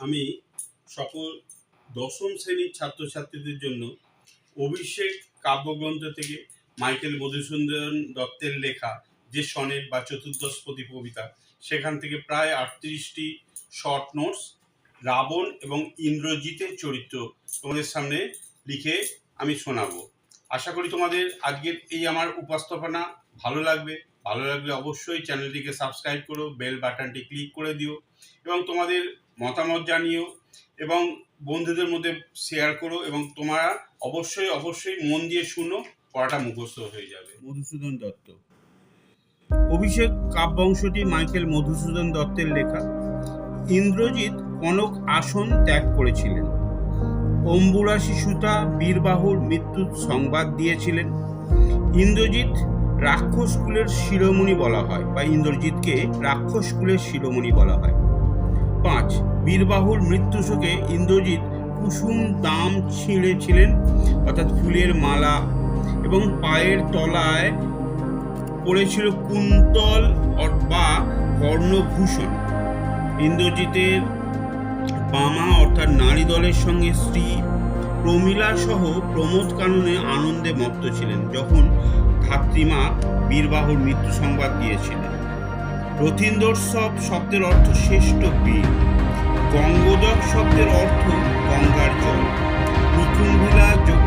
আমি সকল দশম শ্রেণির ছাত্রছাত্রীদের জন্য অভিষেক কাব্যগ্রন্থ থেকে মাইকেল মধুসূদন দত্তের লেখা যে সনেট বা চতুর্দশপদী কবিতা, সেখান থেকে প্রায় আটত্রিশটি শর্ট নোটস, রাবণ এবং ইন্দ্রজিতের চরিত্র তোমাদের সামনে লিখে আমি শোনাবো। আশা করি তোমাদের আজকের এই আমার উপস্থাপনা ভালো লাগবে। ভালো লাগলে অবশ্যই চ্যানেলটিকে সাবস্ক্রাইব করো, বেল বাটনটি ক্লিক করে দিও এবং তোমাদের মতামত জানিও এবং বন্ধুদের মধ্যে শেয়ার করো এবং তোমরা অবশ্যই অবশ্যই মন দিয়ে শুনো, পড়াটা মুখস্থ হয়ে যাবে। মধুসূদন দত্ত। অভিষেক কাব্যংশটি মাইকেল মধুসূদন দত্তের লেখা। ইন্দ্রজিৎ কনক আসন ত্যাগ করেছিলেন। অম্বুরাশি সুতা বীরবাহুর মৃত্যুর সংবাদ দিয়েছিলেন। ইন্দ্রজিৎ রাক্ষস কুলের শিরোমণি বলা হয় বা ইন্দ্রজিৎকে রাক্ষস কুলের শিরোমণি বলা হয়। পাঁচ বীরবাহুর মৃত্যু শোকে ইন্দ্রজিৎ কুসুম দাম ছিঁড়েছিলেন, অর্থাৎ ফুলের মালা, এবং পায়ের তলায় পড়েছিল কুন্তল বা কর্ণভূষণ। ইন্দ্রজিতের বামা অর্থাৎ নারী দলের সঙ্গে স্ত্রী প্রমীলা সহ প্রমোদ কাননে আনন্দে মত্ত ছিলেন, যখন ধাত্রীমা বীরবাহুর মৃত্যু সংবাদ দিয়েছিলেন। রথীন্দোৎসব শব্দের অর্থ শ্রেষ্ঠ বীর। গঙ্গোদক শব্দের অর্থ গঙ্গার জল। নিকুম্ভিলা যজ্ঞাকারে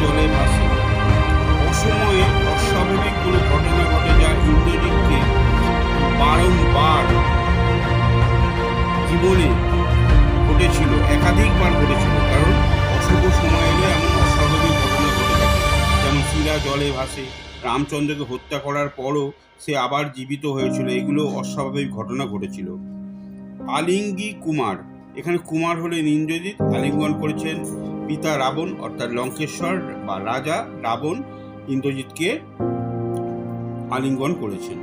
জলে ভাসে। অসময়ে অস্বাভাবিক কোনো ঘটনা ঘটে যা ইন্দ্রজিৎকে বারংবার। জীবনে ঘটেছিল, একাধিকবার ঘটেছিল, কারণ অশুভ সময় এলে এমন অস্বাভাবিক ঘটনা ঘটে যেমন শিলা জলে ভাসে, রামচন্দ্রকে হত্যা করার পরও সে আবার জীবিত হয়েছিল। এগুলো অস্বাভাবিক ঘটনা ঘটেছিল। আলিঙ্গি কুমার এখানে কুমার হলেন ইন্দ্রজিৎ, আলিঙ্গন করেছেন পিতা রাবণ, অর্থাৎ লঙ্কেশ্বর বা রাজা রাবণ ইন্দ্রজিৎকে আলিঙ্গন করেছেন।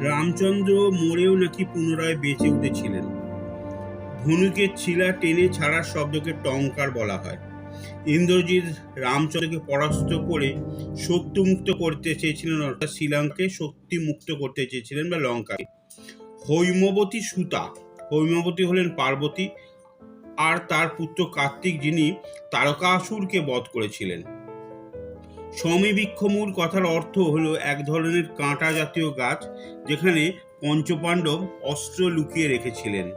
রামচন্দ্র মরেও নাকি পুনরায় বেঁচে উঠেছিলেন। ধনুকে ছিলা টেনে ছাড়ার শব্দকে টঙ্কার বলা হয়। ইন্দ্রজিৎ রামচন্দ্রকে পরাস্ত করে শক্তিমুক্ত করতে চেয়েছিলেন, অর্থাৎ শ্রীলঙ্কাকে শক্তি মুক্ত করতে চেয়েছিলেন বা লঙ্কাকে। হৈমবতী সুতা হৈমবতী হলেন পার্বতী আর তার পুত্র কার্তিক যিনি তারকাসুরকে বধ করেছিলেন। সমীবৃক্ষমূল কথার অর্থ হলো এক ধরনের কাঁটা জাতীয় গাছ যেখানে পঞ্চপাণ্ডব অস্ত্র লুকিয়ে রেখেছিলেন।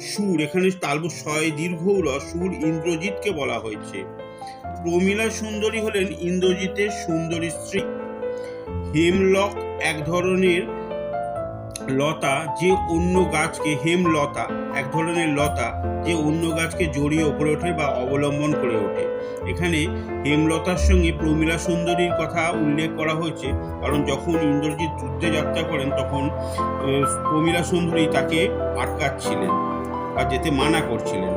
সুর, এখানে তালব ছয় দীর্ঘ সুর ইন্দ্রজিৎকে বলা হয়েছে। প্রমীলা সুন্দরী হলেন ইন্দ্রজিতের সুন্দরী স্ত্রী। হেমলক এক ধরনের লতা, যে অন্য গাছকে হেমলতা, এক ধরনের লতা, যে অন্য গাছকে জড়িয়ে ওপরে ওঠে বা অবলম্বন করে ওঠে। এখানে হেমলতার সঙ্গে প্রমীলা সুন্দরীর কথা উল্লেখ করা হয়েছে, কারণ যখন ইন্দ্রজিৎ যুদ্ধে যাত্রা করেন, তখন প্রমীলা সুন্দরী তাকে আটকাচ্ছিলেন বা যেতে মানা করছিলেন।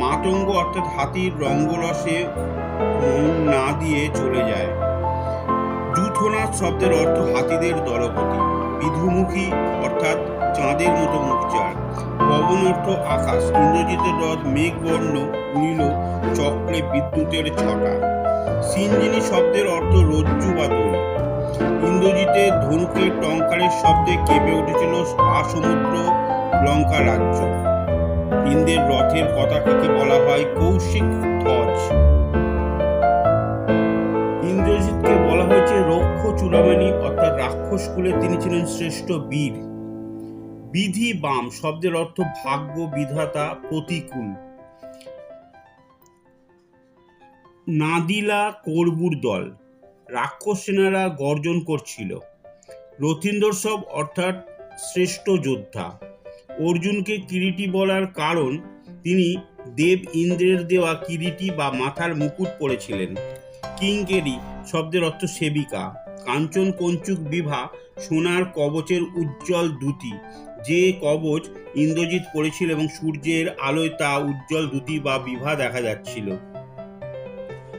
মাতঙ্গ অর্থাৎ হাতির রঙ্গরসে মন না দিয়ে চলে যায়। জুথনাথ শব্দের অর্থ হাতিদের দলপতি। বিধুমুখী, অর্থাৎ চাঁদের মতো মুখচার পবন অর্থ আকাশ ইন্দ্রজিতের রথ, মেঘবর্ণ উড়িল চক্রে বিদ্যুতের ছটা। সিঞ্জিনী শব্দের অর্থ রজ্জু বা দড়ি ইন্দ্রজিতের ধনুকের টঙ্কারের শব্দে কেঁপে উঠেছিল আসমুদ্র, লঙ্কা রাজ্য। ইন্দ্রের রথের পতাকাকে বলা হয় কৌশিক ধ্বজ। ইন্দ্রজিৎকে বলা হয়েছে রক্ষ চূড়ামণি অর্থাৎ রাক্ষস কুলে তিনি ছিলেন শ্রেষ্ঠ বীর। বিধি বাম, শব্দের অর্থ ভাগ্য, বিধাতা, প্রতিকূল। নাদিলা করবুর দল, রাক্ষস সেনারা গর্জন করছিল। রথীন্দর্শব অর্থাৎ শ্রেষ্ঠ যোদ্ধা। অর্জুনকে কিরিটি বলার কারণ, তিনি দেব ইন্দ্রের দেওয়া কিরিটি বা মাথার মুকুট পরেছিলেন। কিঙ্কেরি শব্দের অর্থ সেবিকা। কাঞ্চন কঞ্চুক বিভা সোনার কবচের উজ্জ্বল দ্যুতি যে কবচ ইন্দ্রজিৎ পড়েছিল এবং সূর্যের আলোয় তা উজ্জ্বল দ্যুতি বা বিভা দেখা যাচ্ছিল।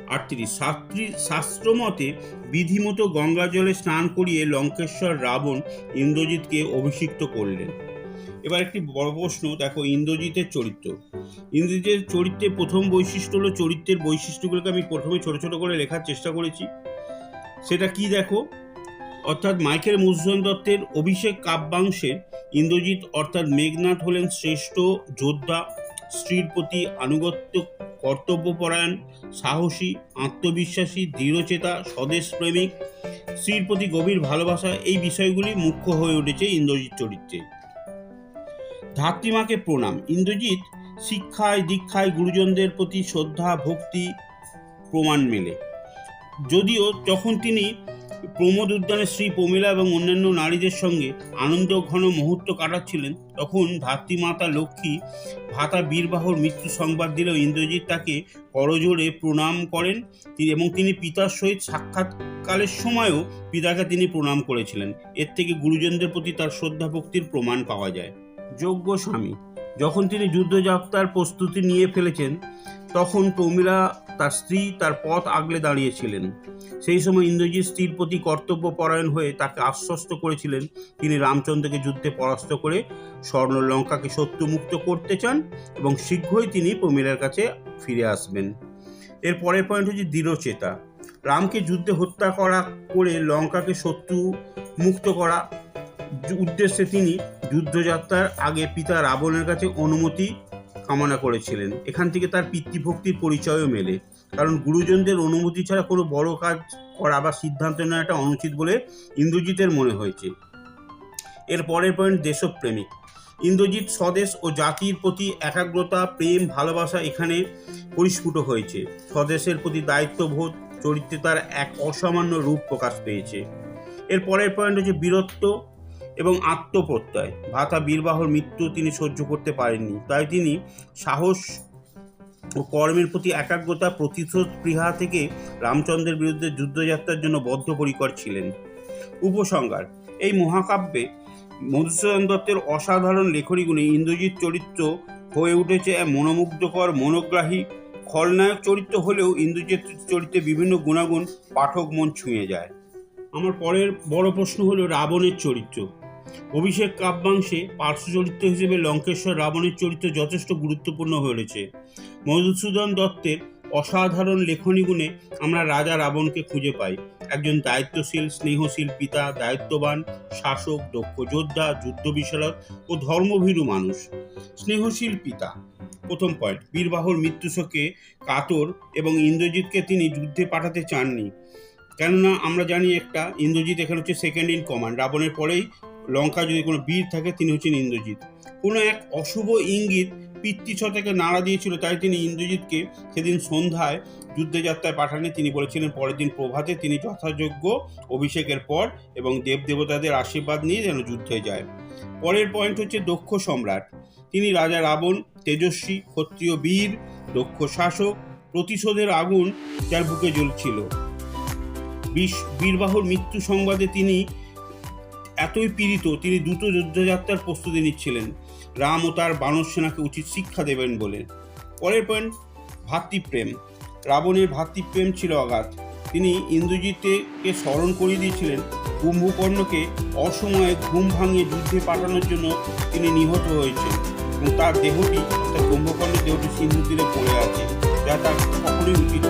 আটত্রিশ, শাস্ত্রী শাস্ত্রমতে বিধিমতো গঙ্গা জলে স্নান করিয়ে লঙ্কেশ্বর রাবণ ইন্দ্রজিৎকে অভিষিক্ত করলেন। এবার একটি বড় প্রশ্ন, দেখো ইন্দ্রজিতের চরিত্র। ইন্দ্রজিতের চরিত্রের প্রথম বৈশিষ্ট্য হলো চরিত্রের বৈশিষ্ট্যগুলোকে আমি প্রথমে ছোট ছোট করে লেখার চেষ্টা করেছি। সেটা কি দেখো? অর্থাৎ মাইকেল মধুসূদন দত্তের অভিষেক কাব্যাংশে ইন্দ্রজিৎ অর্থাৎ মেঘনাথ হলেন শ্রেষ্ঠ যোদ্ধা, স্ত্রীর প্রতি আনুগত্য, কর্তব্যপরায়ণ, সাহসী, আত্মবিশ্বাসী, দৃঢ়চেতা স্বদেশপ্রেমিক স্ত্রীর প্রতি গভীর ভালোবাসা, এই বিষয়গুলি মুখ্য হয়ে উঠেছে ইন্দ্রজিৎ চরিত্রে। ধাত্রীমাকে প্রণাম। ইন্দ্রজিৎ শিক্ষায়, দীক্ষায় গুরুজনদের প্রতি শ্রদ্ধা, ভক্তি, প্রমাণ মেলে। যদিও যখন তিনি প্রমোদ উদ্যানে শ্রী প্রমীলা এবং অন্যান্য নারীদের সঙ্গে আনন্দ ঘন মুহূর্ত কাটাচ্ছিলেন, তখন ধাত্রীমাতা লক্ষ্মী ভাতা বীরবাহর মৃত্যু সংবাদ দিলেও ইন্দ্রজিৎ তাকে করজোড়ে প্রণাম করেন। এবং তিনি পিতার সহিত সাক্ষাৎকালের সময়ও পিতাকে তিনি প্রণাম করেছিলেন। এর থেকে গুরুজনদের প্রতি তার শ্রদ্ধা ভক্তির প্রমাণ পাওয়া যায়। যোগ্য স্বামী। যখন তিনি যুদ্ধযাত্রার প্রস্তুতি নিয়ে ফেলেছেন, তখন প্রমীলা তার স্ত্রী তার পথ আগলে দাঁড়িয়েছিলেন। সেই সময় ইন্দ্রজিৎ স্ত্রীর প্রতি কর্তব্য পরায়ণ হয়ে তাকে আশ্বস্ত করেছিলেন। তিনি রামচন্দ্রকে যুদ্ধে পরাস্ত করে স্বর্ণ লঙ্কাকে শত্রুমুক্ত করতে চান এবং শীঘ্রই তিনি প্রমীলার কাছে ফিরে আসবেন। এর পরের পয়েন্ট হচ্ছে দৃঢ়চেতা। রামকে যুদ্ধে হত্যা করা, করে লঙ্কাকে শত্রু মুক্ত করা উদ্দেশ্যে তিনি যুদ্ধযাত্রার আগে পিতা রাবণের কাছে অনুমতি কামনা করেছিলেন। এখান থেকে তার পিতৃভক্তির পরিচয়ও মেলে। কারণ গুরুজনদের অনুমতি ছাড়া কোনো বড় কাজ করা বা সিদ্ধান্ত নেওয়াটা অনুচিত বলে ইন্দ্রজিতের মনে হয়েছে। এর পরের পয়েন্ট দেশপ্রেমিক। ইন্দ্রজিৎ স্বদেশ ও জাতির প্রতি একাগ্রতা, প্রেম, ভালোবাসা এখানে পরিস্ফুট হয়েছে। স্বদেশের প্রতি দায়িত্ববোধ, চরিত্রে তার এক অসামান্য রূপ প্রকাশ পেয়েছে। এর পরের পয়েন্ট হচ্ছে বীরত্ব। এবং আত্মপ্রত্যয়। ভাতা বীরবাহর মৃত্যু তিনি সহ্য করতে পারেননি। তাই তিনি সাহস ও কর্মের প্রতি একাগ্রতা, প্রতিশোধ, স্পৃহা থেকে রামচন্দ্রের বিরুদ্ধে যুদ্ধযাত্রার জন্য বদ্ধপরিকর ছিলেন। উপসংহার, এই মহাকাব্যে মধুসূদন দত্তের অসাধারণ লেখনীগুণে ইন্দ্রজিৎ চরিত্র হয়ে উঠেছে এক মনোমুগ্ধকর, মনোগ্রাহী, খলনায়ক চরিত্র হলেও ইন্দ্রজিৎ চরিত্রে বিভিন্ন গুণাগুণ পাঠক মন ছুঁয়ে যায়। আমার পরের বড় প্রশ্ন হলো রাবণের চরিত্র। অভিষেক কাব্যাংশে পার্শ্ব চরিত্র হিসেবে লঙ্কেশ্বর রাবণের চরিত্র যথেষ্ট গুরুত্বপূর্ণ হয়ে উঠেছে মধুসূদন দত্তের অসাধারণ লেখনী গুণে আমরা রাজা রাবণকে খুঁজে পাই। একজন দায়িত্বশীল, স্নেহশীল পিতা, দায়িত্ববান, শাসক, দক্ষ যোদ্ধা, যুদ্ধ বিশারদ ও ধর্মভীরু মানুষ। স্নেহশীল পিতা। প্রথম পয়েন্ট, বীরবাহুর মৃত্যুশোকে কাতর এবং ইন্দ্রজিৎকে তিনি যুদ্ধে পাঠাতে চাননি। কেননা আমরা জানি একটা, ইন্দ্রজিৎ এখানে হচ্ছে সেকেন্ড ইন কমান্ড রাবণের পরেই লঙ্কা যদি কোনো বীর থাকে, তিনি হচ্ছেন ইন্দ্রজিৎ। কোনো এক অশুভ ইঙ্গিত পিতৃছতাকে নাড়া দিয়েছিল, তাই তিনি ইন্দ্রজিৎকে সেদিন সন্ধ্যায় যুদ্ধযাত্রায় পাঠানে তিনি বলেছিলেন, পরের দিন প্রভাতে তিনি যথাযোগ্য অভিষেকের পর এবং দেবদেবতাদের আশীর্বাদ নিয়ে যেন যুদ্ধে যায়। পরের পয়েন্ট হচ্ছে দক্ষ সম্রাট। তিনি রাজা রাবণ, তেজস্বী, ক্ষত্রিয় বীর, দক্ষ শাসক, প্রতিশোধের আগুন যার বুকে জ্বলছিল। বীরবাহুর মৃত্যু সংবাদে তিনি এতই পীড়িত তিনি দ্রুত যুদ্ধযাত্রার প্রস্তুতি নিচ্ছিলেন। রাম ও তার বানর সেনাকে উচিত শিক্ষা দেবেন বলে। পরের পয়েন্ট, ভাতৃপ্রেম। রাবণের ভাতৃপ্রেম ছিল অগাধ তিনি ইন্দ্রজিৎকে স্মরণ করিয়ে দিয়েছিলেন, কুম্ভকর্ণকে অসময়ে ঘুম ভাঙিয়ে যুদ্ধে পাঠানোর জন্য তিনি নিহত হয়েছেন এবং তার দেহটি, তার কুম্ভকর্ণের দেহটি সিন্ধু পড়ে আছে, যা তার কখনোই উচিত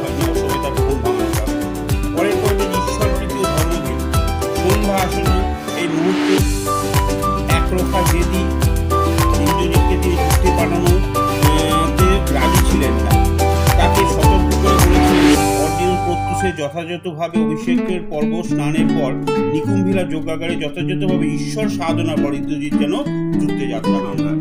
যথাযথভাবে অভিষেকের পর্ব স্নানের পর নিকুম্ভিলা যজ্ঞাগারে যথাযথভাবে ঈশ্বর সাধনা পর ইন্দ্রজিৎ যেন যুদ্ধে যাত্রা না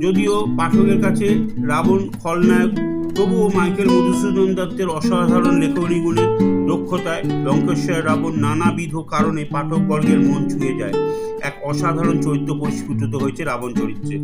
যদিও পাঠকের কাছে রাবণ, খলনায়ক তবুও মাইকেল মধুসূদন দত্তের অসাধারণ লেখনী গুণের দক্ষতায় লঙ্কেশ্বর রাবণ নানাবিধ কারণে পাঠকবর্গের মন ছুঁয়ে যায়। এক অসাধারণ চরিত্র পরিস্ফুটিত হয়েছে রাবণ চরিত্রে।